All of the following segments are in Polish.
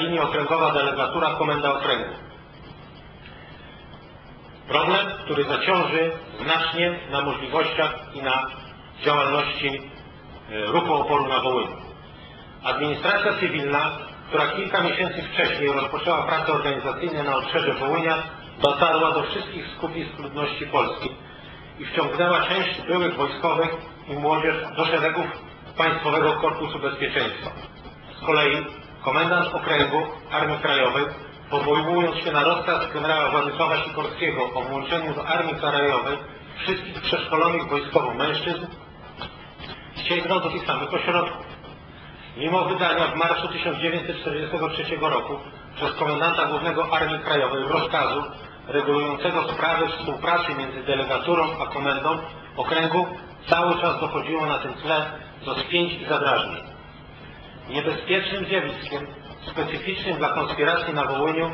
linii okręgowa delegatura Komenda Okręgu. Problem, który zaciąży znacznie na możliwościach i na działalności e, ruchu oporu na Wołyniu. Administracja cywilna, która kilka miesięcy wcześniej rozpoczęła prace organizacyjne na obszarze Wołynia, dotarła do wszystkich skupisk ludności polskiej i wciągnęła część byłych wojskowych i młodzież do szeregów Państwowego Korpusu Bezpieczeństwa. Z kolei komendant okręgu Armii Krajowej, powołując się na rozkaz generała Władysława Sikorskiego o włączeniu do Armii Krajowej wszystkich przeszkolonych wojskowo mężczyzn, sięgnął do tych samych ośrodków. Mimo wydania w marcu 1943 roku przez komendanta głównego Armii Krajowej rozkazu regulującego sprawy współpracy między delegaturą a komendą okręgu cały czas dochodziło na tym tle do spięć i zadrażnień. Niebezpiecznym zjawiskiem, specyficznym dla konspiracji na Wołyniu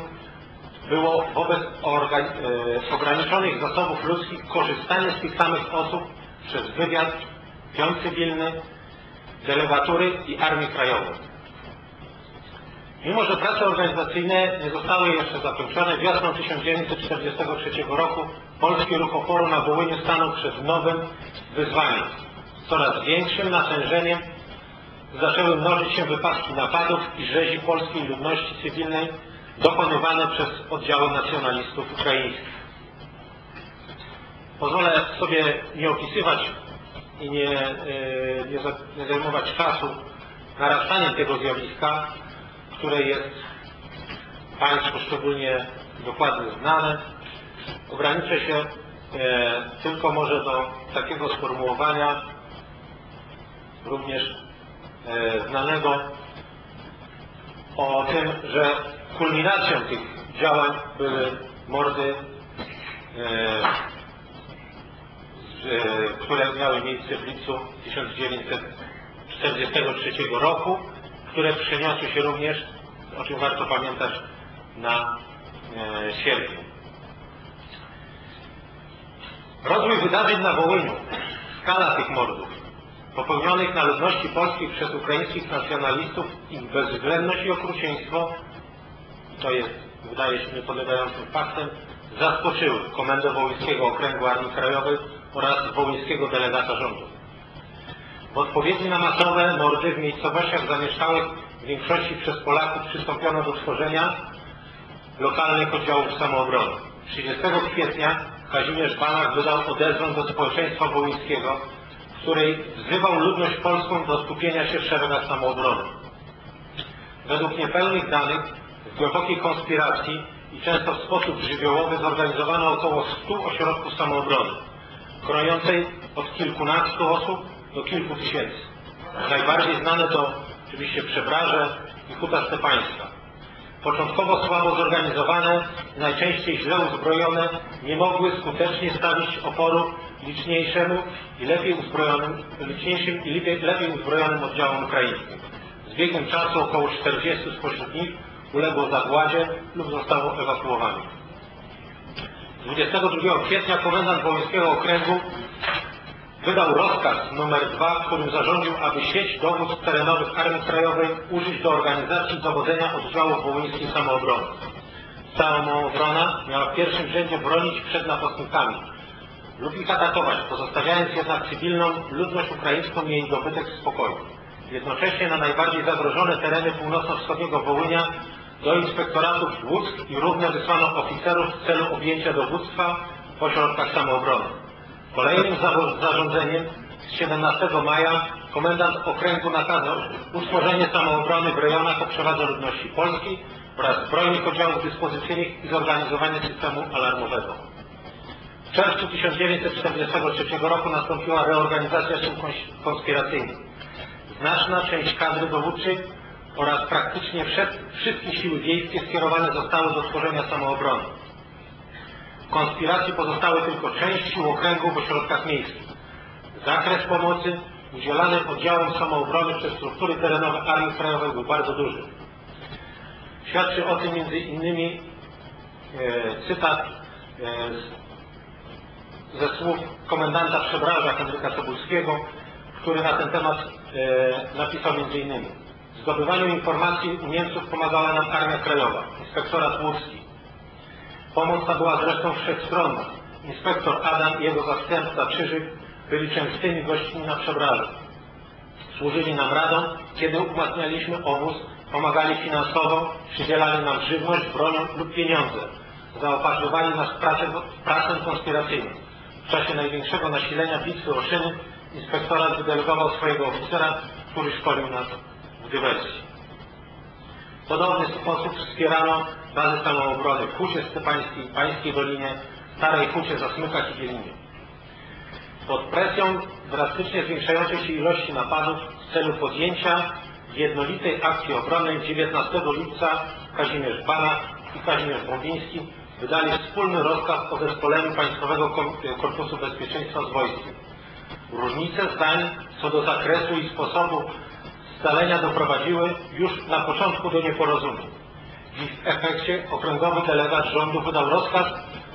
było wobec e, ograniczonych zasobów ludzkich korzystanie z tych samych osób przez wywiad, pion cywilny, delegatury i Armii Krajowej. Mimo, że prace organizacyjne nie zostały jeszcze zakończone, wiosną 1943 roku polski ruch oporu na Wołyniu stanął przed nowym wyzwaniem. Coraz większym natężeniem zaczęły mnożyć się wypadki napadów i rzezi polskiej ludności cywilnej dokonywane przez oddziały nacjonalistów ukraińskich. Pozwolę sobie nie opisywać i nie, yy, nie, za, nie zajmować czasu narastaniem tego zjawiska, które jest Państwu szczególnie dokładnie znane. Ograniczę się e, tylko może do takiego sformułowania również e, znanego o tym, że kulminacją tych działań były mordy, e, z, które miały miejsce w lipcu 1943 roku które przeniosły się również, o czym warto pamiętać, na e, sierpień. Rozwój wydarzeń na Wołyniu, skala tych mordów, popełnionych na ludności polskiej przez ukraińskich nacjonalistów, ich bezwzględność i okrucieństwo, to jest, wydaje się, niepodlegającym faktem, zaskoczyły Komendę Wołyńskiego Okręgu Armii Krajowej oraz wołyńskiego delegata rządu. W odpowiedzi na masowe mordy w miejscowościach zamieszkałych w większości przez Polaków przystąpiono do tworzenia lokalnych oddziałów samoobrony. 30 kwietnia Kazimierz Banach wydał odezwę do społeczeństwa wołyńskiego, w której wzywał ludność polską do skupienia się w szeregach samoobrony. Według niepełnych danych w głębokiej konspiracji i często w sposób żywiołowy zorganizowano około 100 ośrodków samoobrony, krojącej od kilkunastu osób do kilku tysięcy. Najbardziej znane to oczywiście Przebraże i Huta Stepańska. Początkowo słabo zorganizowane, najczęściej źle uzbrojone, nie mogły skutecznie stawić oporu liczniejszemu i lepiej uzbrojonym, liczniejszym i lepiej, lepiej uzbrojonym oddziałom ukraińskim. Z biegiem czasu około 40 spośród nich uległo zagładzie lub zostało ewakuowanych. 22 kwietnia komendant Wołyńskiego Okręgu wydał rozkaz numer 2, w którym zarządził, aby sieć dowództw terenowych Armii Krajowej użyć do organizacji dowodzenia oddziałów wołyńskich samoobrony. Samoobrona miała w pierwszym rzędzie bronić przed napastnikami lub ich atakować, pozostawiając jednak cywilną ludność ukraińską i jej dobytek w spokoju. Jednocześnie na najbardziej zagrożone tereny północno-wschodniego Wołynia do inspektoratów Łódzk i Równe wysłano oficerów w celu objęcia dowództwa w ośrodkach samoobrony. Kolejnym zarządzeniem z 17 maja komendant okręgu nakazał utworzenie samoobrony w rejonach o przewadze ludności polskiej oraz zbrojnych oddziałów dyspozycyjnych i zorganizowanie systemu alarmowego. W czerwcu 1943 roku nastąpiła reorganizacja sił konspiracyjnych. Znaczna część kadry dowódczej oraz praktycznie wszystkie siły wiejskie skierowane zostały do tworzenia samoobrony konspiracji pozostały tylko część sił okręgu w ośrodkach miejskich. Zakres pomocy udzielanej oddziałom samoobrony przez struktury terenowe Armii Krajowej był bardzo duży. Świadczy o tym między innymi e, cytat e, ze słów komendanta Przebraża Henryka Cebulskiego, który na ten temat e, napisał między innymi W zdobywaniu informacji u Niemców pomagała nam Armia Krajowa, inspektorat Łódzki. Pomoc ta była zresztą wszechstronna. Inspektor Adam i jego zastępca Czyżyk byli częstymi gośćmi na przebrażu. Służyli nam radą, kiedy umacnialiśmy obóz, pomagali finansowo, przydzielali nam żywność, broń lub pieniądze. Zaopatrywali nas w pracę, w pracę konspiracyjną. W czasie największego nasilenia bitwy o Szyny inspektorat wydelegował swojego oficera, który szkolił nas w dywersji. W podobny sposób wspierano bazy samoobrony w Hucie Stepańskiej, Pańskiej Dolinie, Starej Hucie, Zasmykach i Wielinie. Pod presją drastycznie zwiększającej się ilości napadów w celu podjęcia jednolitej akcji obronnej 19 lipca Kazimierz Banach i Kazimierz Bąbiński wydali wspólny rozkaz o zespoleniu Państwowego Korpusu Bezpieczeństwa z wojskiem. Różnice zdań co do zakresu i sposobu scalenia doprowadziły już na początku do nieporozumień. W ich efekcie okręgowy delegat rządu wydał rozkaz,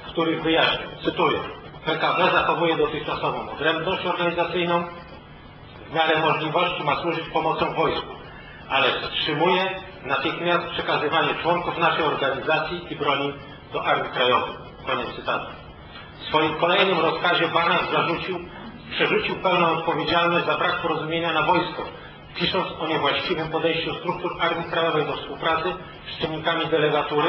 w którym wyjaśnił, cytuję, PKB zachowuje dotychczasową odrębność organizacyjną, w miarę możliwości ma służyć pomocą wojsku, ale wstrzymuje natychmiast przekazywanie członków naszej organizacji i broni do Armii Krajowej. Koniec cytatu. W swoim kolejnym rozkazie Banach zarzucił, przerzucił pełną odpowiedzialność za brak porozumienia na wojsko, pisząc o niewłaściwym podejściu struktur Armii Krajowej do współpracy z czynnikami delegatury,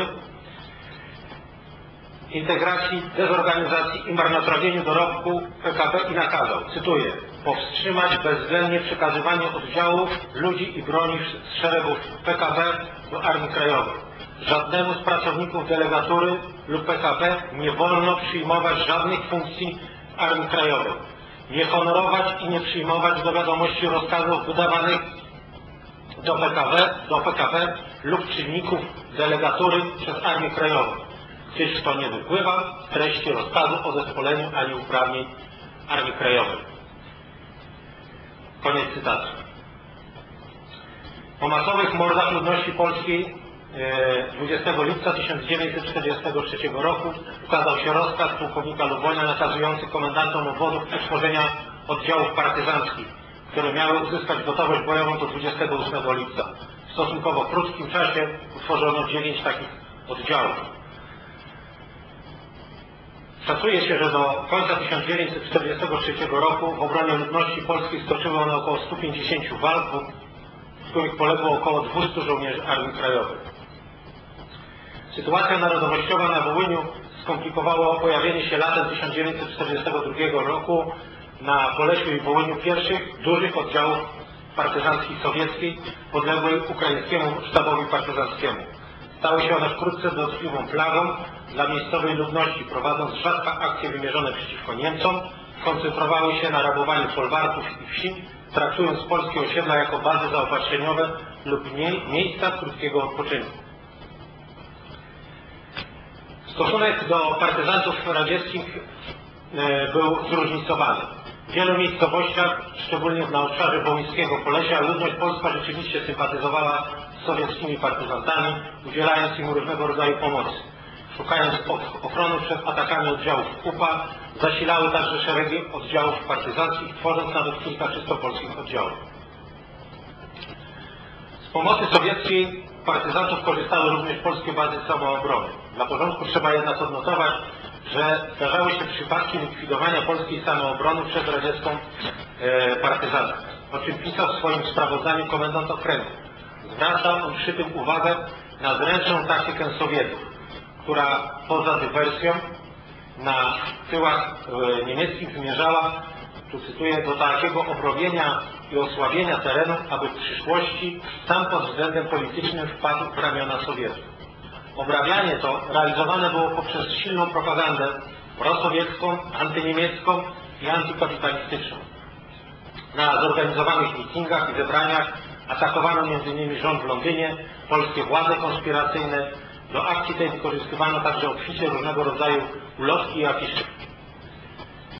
integracji, dezorganizacji i marnotrawieniu dorobku PKB i nakazał, cytuję, powstrzymać bezwzględnie przekazywanie oddziałów, ludzi i broni z szeregów PKB do Armii Krajowej. Żadnemu z pracowników delegatury lub PKB nie wolno przyjmować żadnych funkcji Armii Krajowej. Nie honorować i nie przyjmować do wiadomości rozkazów wydawanych do PKB, do PKB lub czynników delegatury przez Armię Krajową, gdyż to nie wypływa z treści rozkazu o zespoleniu ani uprawnień Armii Krajowej. Koniec cytatu. Po masowych mordach ludności polskiej 20 lipca 1943 roku ukazał się rozkaz pułkownika Lubonia nakazujący komendantom obwodów utworzenia oddziałów partyzanckich, które miały uzyskać gotowość bojową do 28 lipca. W stosunkowo krótkim czasie utworzono 9 takich oddziałów. Szacuje się, że do końca 1943 roku w obronie ludności polskiej stoczyło one około 150 walk, w których poległo około 200 żołnierzy Armii Krajowej. Sytuacja narodowościowa na Wołyniu skomplikowała pojawienie się latem 1942 roku na Polesiu i Wołyniu pierwszych dużych oddziałów partyzanckich sowieckich podległych ukraińskiemu sztabowi partyzanckiemu. Stały się one wkrótce dotkliwą plagą dla miejscowej ludności, prowadząc rzadkie akcje wymierzone przeciwko Niemcom, koncentrowały się na rabowaniu folwarków i wsi, traktując polskie osiedla jako bazy zaopatrzeniowe lub miejsca krótkiego odpoczynku. Stosunek do partyzantów radzieckich e, był zróżnicowany. W wielu miejscowościach, szczególnie na obszarze wołyńskiego Polesia, ludność polska rzeczywiście sympatyzowała z sowieckimi partyzantami, udzielając im różnego rodzaju pomocy. Szukając ochrony przed atakami oddziałów UPA, zasilały także szeregi oddziałów partyzanckich, tworząc nawet kilka czysto polskich oddziałów. Z pomocy sowieckiej partyzantów korzystały również polskie bazy samoobrony. Dla porządku trzeba jednak odnotować, że zdarzały się przypadki likwidowania polskiej samoobrony przez radziecką e, o czym pisał w swoim sprawozdaniu komendant okręgu. Zwracał on przy tym uwagę na zręczną taktykę Sowietów, która poza dywersją na tyłach e, niemieckich zmierzała, tu cytuję, do takiego obrobienia i osłabienia terenu, aby w przyszłości sam pod względem politycznym wpadł w ramiona Sowietów. Obrabianie to realizowane było poprzez silną propagandę prosowiecką, antyniemiecką i antykapitalistyczną. Na zorganizowanych mitingach i zebraniach atakowano m.in. rząd w Londynie, polskie władze konspiracyjne. Do akcji tej wykorzystywano także obficie różnego rodzaju ulotki i afisze.